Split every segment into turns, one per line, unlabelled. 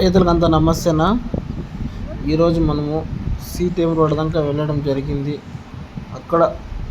రైతులకంతా నమస్తేనా? ఈరోజు మనము సీతేం రోడ్ దాకా వెళ్ళడం జరిగింది. అక్కడ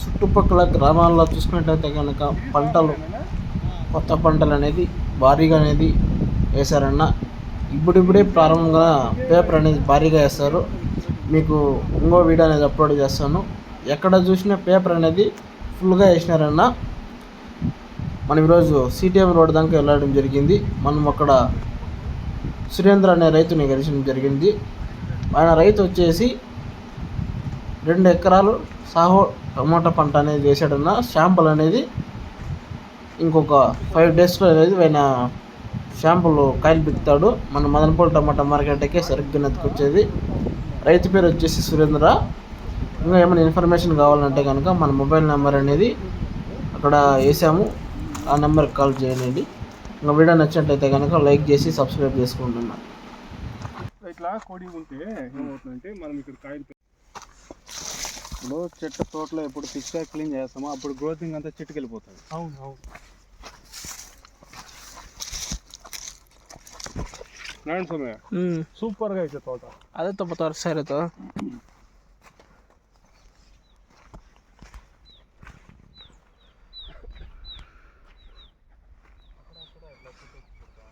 చుట్టుపక్కల గ్రామాల్లో చూసుకున్నట్టయితే కనుక పంటలు కొత్త పంటలు అనేది భారీగా అనేది వేశారన్న. ఇప్పుడిప్పుడే ప్రారంభంగా పేపర్ అనేది భారీగా వేస్తారు. మీకు ఇంకో వీడియో అనేది అప్లోడ్ చేస్తాను. ఎక్కడ చూసినా పేపర్ అనేది ఫుల్గా వేసినారన్న. మనం ఈరోజు సిటిఎం రోడ్ దాకా వెళ్ళడం జరిగింది. మనం అక్కడ సురేంద్ర అనే రైతుని కలిసడం జరిగింది. ఆయన రైతు వచ్చేసి రెండు ఎకరాలు సాహో టమాటా పంట అనేది వేసాడన్న శాంపుల్ అనేది ఇంకొక ఫైవ్ డేస్లో అనేది ఆయన శాంపుల్ కాయలు బిక్తాడు మన మదనపల్లి టమాటా మార్కెట్కే సరిగ్గా నెత్తుకొచ్చేది. రైతు పేరు వచ్చేసి సురేంద్ర. ఇంకా ఏమైనా ఇన్ఫర్మేషన్ కావాలంటే కనుక మన మొబైల్ నెంబర్ అనేది అక్కడ వేసాము. ఆ నెంబర్కి కాల్ చేయండి. ఇంకా వీడియో నచ్చినట్లయితే కనుక లైక్ చేసి సబ్స్క్రైబ్ చేసుకుంటున్నాను
ఇట్లా కోడి ఉంటే ఏమవుతుందంటే మనం ఇక్కడ కాయలు ఇప్పుడు చెట్టు తోటలో ఎప్పుడు పిక్చర్ క్లీన్ చేస్తామో అప్పుడు గ్రోతింగ్ అంతా చెట్టుకి వెళ్ళిపోతుంది
అవును అవును.
నారాయణ స్వామి సూపర్గా అయితే తోట.
అదే తప్ప సరే